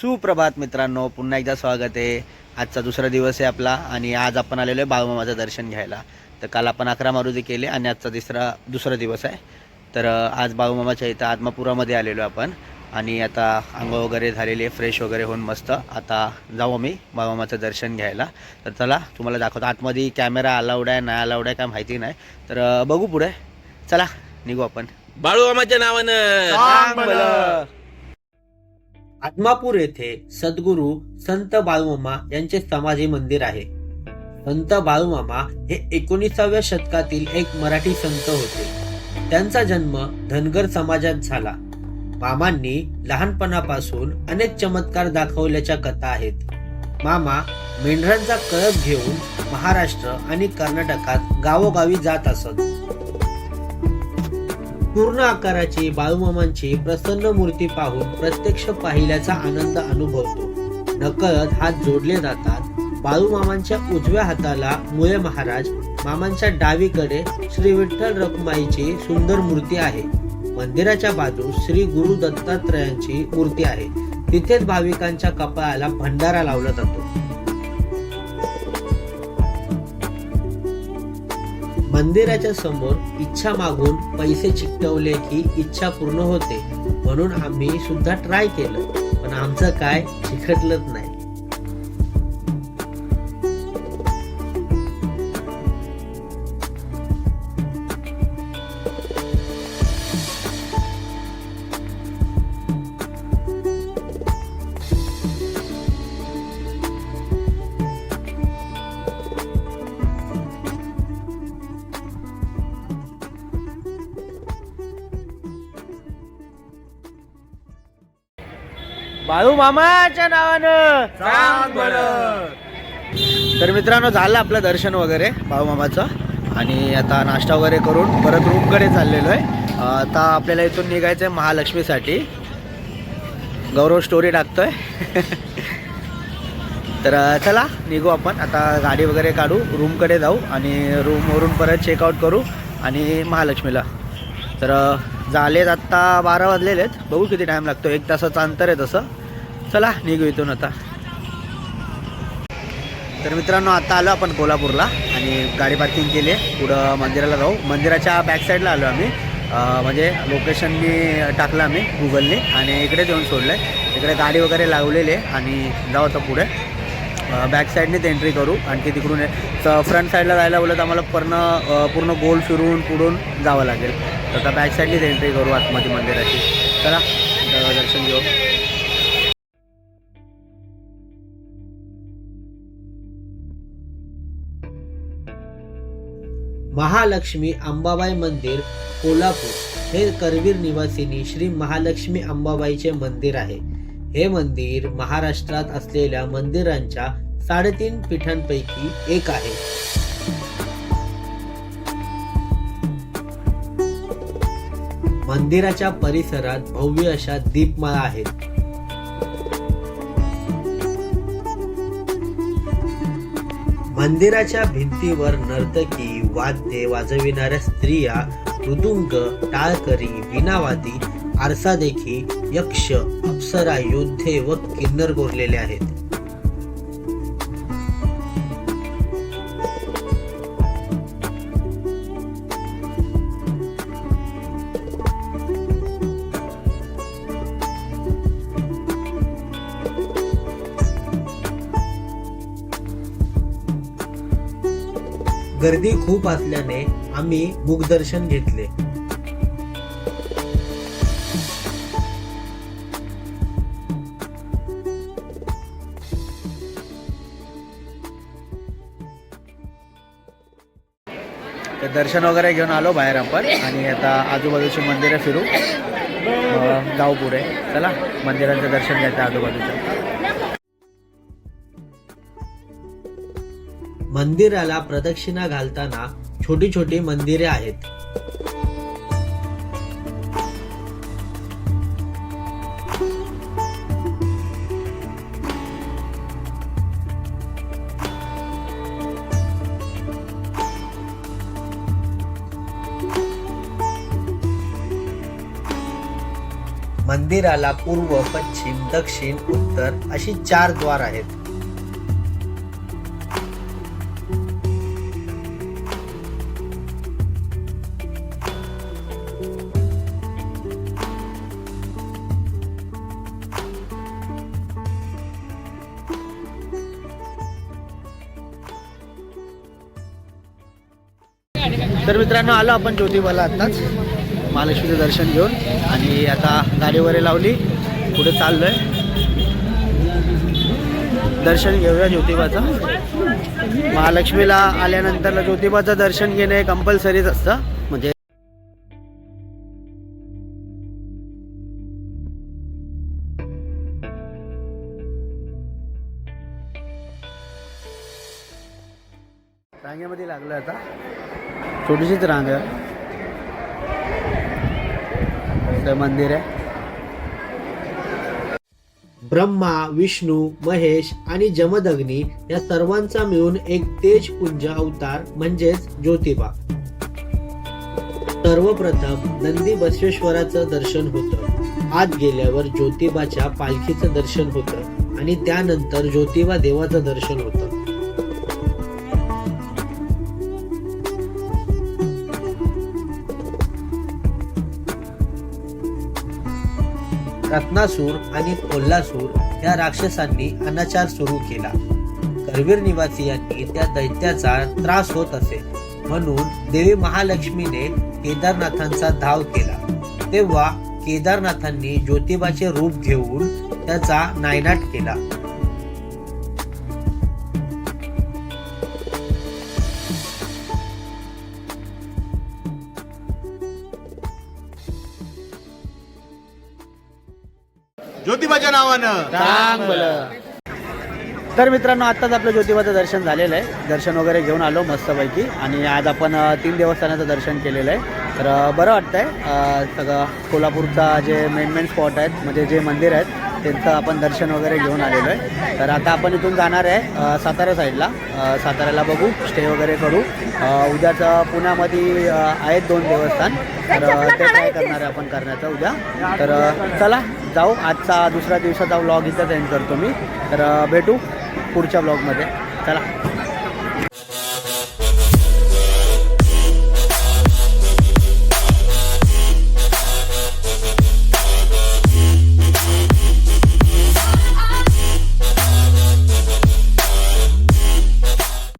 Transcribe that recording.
सुप्रभात मित्रांनो पुन्हा एकदा स्वागत आहे. आजचा दुसरा दिवस आहे आपला आणि आज आपण आलेलो आहे बाळूमामाचं दर्शन घ्यायला. तर काल आपण अकरा मारुती केले आणि आजचा तिसरा दुसरा दिवस आहे. तर आज बाळूमामाच्या इथं आत्मापुरामध्ये आलेलो आहे आपण. आणि आता आंघोळ वगैरे झालेली आहे फ्रेश वगैरे होऊन मस्त. आता जाऊ आम्ही बाळूमामाचं दर्शन घ्यायला. तर चला तुम्हाला दाखवतो. आतमध्ये कॅमेरा अलाउड आहे नाही अलाउड आहे काय माहिती नाही. तर बघू पुढे. चला निघू आपण. बाळूमामाच्या नावानं. आत्मापूर येथे सद्गुरू संत बाळूमामा यांचे समाधी मंदिर आहे. संत बाळूमामा हे एकोणीसाव्या शतकातील एक मराठी संत होते. त्यांचा जन्म धनगर समाजात झाला. मामांनी लहानपणापासून अनेक चमत्कार दाखवल्याच्या कथा आहेत. मामा मेंढरांचा कळप घेऊन महाराष्ट्र आणि कर्नाटकात गावोगावी जात असत. पूर्ण आकाराची बाळूमामांची प्रसन्न मूर्ती पाहून प्रत्यक्ष पाहिल्याचा आनंद अनुभवतो. नकळत हात जोडले जातात. बाळूमामांच्या उजव्या हाताला मुळे महाराज मामांच्या डावीकडे श्री विठ्ठल रखुमाईची सुंदर मूर्ती आहे. मंदिराच्या बाजूस श्री गुरु दत्तात्रयांची मूर्ती आहे. तिथेच भाविकांच्या कपाळाला भंडारा लावला जातो. मंदिराच्या समोर इच्छा मागून पैसे चिकटवले की इच्छा पूर्ण होते. म्हणून आम्ही सुद्धा ट्राय केलं. पण आमचं काय चिकटलंच नाही. बाळू मामाच्या नावानं. सांग बरं. तर मित्रांनो झालं आपलं दर्शन वगैरे बाळू मामाचं. आणि आता नाश्ता वगैरे करून परत रूमकडे चाललेलो आहे. आता आपल्याला इथून निघायचं आहे महालक्ष्मीसाठी. गौरव स्टोरी टाकतोय. तर चला निघू आपण. आता गाडी वगैरे काढू रूमकडे जाऊ आणि रूमवरून परत चेकआउट करू आणि महालक्ष्मीला. तर झालेत आत्ता बारा वाजलेले आहेत. बघू किती टाईम लागतो. एक तासाचं अंतर आहे तसं. चला निघू इथून आता. तर मित्रांनो आता आलो आपण कोल्हापूरला आणि गाडी पार्किंग केली आहे. पुढं मंदिराला जाऊ. मंदिराच्या बॅक साईडला आलो आम्ही. म्हणजे म्हणजे लोकेशननी टाकलं आम्ही गुगलने आणि इकडेच येऊन सोडलं आहे इकडे गाडी वगैरे लावलेली आहे. आणि जाऊ आता पुढे. बॅक साईडनेच एंट्री करू. आणखी तिकडून फ्रंट साईडला जायला बोलत आम्हाला पूर्ण पूर्ण गोल फिरून पुढून जावं लागेल. तर आता बॅक साईडनेच एंट्री करू आतमध्ये मंदिराची. चला दर्शन घेऊ. महालक्ष्मी अंबाबाई मंदिर कोल्हापूर. हे करवीर निवासिनी श्री महालक्ष्मी अंबाबाईचे मंदिर आहे. हे मंदिर महाराष्ट्रात असलेल्या मंदिरांच्या साडेतीन पीठांपैकी एक आहे. मंदिराच्या परिसरात भव्य अशा दीपमाळा आहेत. मंदिराच्या भिंतीवर नर्तकी वाद्ये वाजविणाऱ्या स्त्रिया मृदुंग टाळकरी विनावादी आरसादेखी यक्ष अप्सरा योद्धे व किन्नर कोरलेले आहेत. गर्दी खूप असल्याने आम्ही मुखदर्शन घेतले. तर दर्शन वगैरे घेऊन आलो बाहेर आपण आणि आता आजूबाजूची मंदिरं फिरू. अं, जाऊ पुढे चला मंदिरांचं दर्शन घ्यायचं आजूबाजूचं. मंदिराला प्रदक्षिणा घालताना छोटी छोटी मंदिरे आहेत. मंदिराला पूर्व पश्चिम दक्षिण उत्तर अशी चार द्वार आहेत. तर मित्रांनो आलो आपण ज्योतिबाला आत्ताच. महालक्ष्मीचं दर्शन घेऊन आणि आता गाडी वगैरे लावली. पुढे चाललोय. दर्शन घेऊया ज्योतिबाचं. महालक्ष्मीला आल्यानंतर ज्योतिबाचं दर्शन घेणे कंपल्सरीच असतं. म्हणजे रांगेमध्ये लागलं आता. छोटीशीच रांग आहे. मंदिर आहे. ब्रह्मा विष्णू महेश आणि जमदग्नी या सर्वांचा मिळून एक तेजपुंज अवतार म्हणजेच ज्योतिबा. सर्वप्रथम नंदी बसवेश्वराचं दर्शन होतं. आत गेल्यावर ज्योतिबाच्या पालखीचं दर्शन होतं आणि त्यानंतर ज्योतिबा देवाचं दर्शन होतं. रत्नासूर आणि कोल्हासूर या राक्षसांनी अनाचार सुरू केला. करवीर निवासियांनी त्या दैत्याचा त्रास होत असे. म्हणून देवी महालक्ष्मीने केदारनाथांचा धाव केला. तेव्हा केदारनाथांनी ज्योतिबाचे रूप घेऊन त्याचा नायनाट केला. ज्योतिबाच्या नावानं. तर मित्रांनो आत्ताच आपलं ज्योतिबाचं दर्शन झालेलं आहे. दर्शन वगैरे घेऊन आलो मस्तपैकी. आणि आज आपण तीन देवस्थानाचं दर्शन केलेलं आहे. तर बरं वाटतंय. सगळं कोल्हापूरचा जे मेन मेन स्पॉट आहेत म्हणजे जे मंदिर आहेत त्यांचं आपण दर्शन वगैरे घेऊन आलेलो आहे. तर आता आपण इथून जाणार आहे सातारा साईडला. साताऱ्याला बघू स्टे वगैरे करू. उद्याचं पुण्यामध्ये आहेत दोन देवस्थान. तर ते ट्राय करणार आहे आपण करण्याचं उद्या. तर चला जाऊ. आजचा दुसऱ्या दिवसाचा व्लॉग इथंच एंड करतो मी. तर भेटू पुढच्या ब्लॉगमध्ये चला.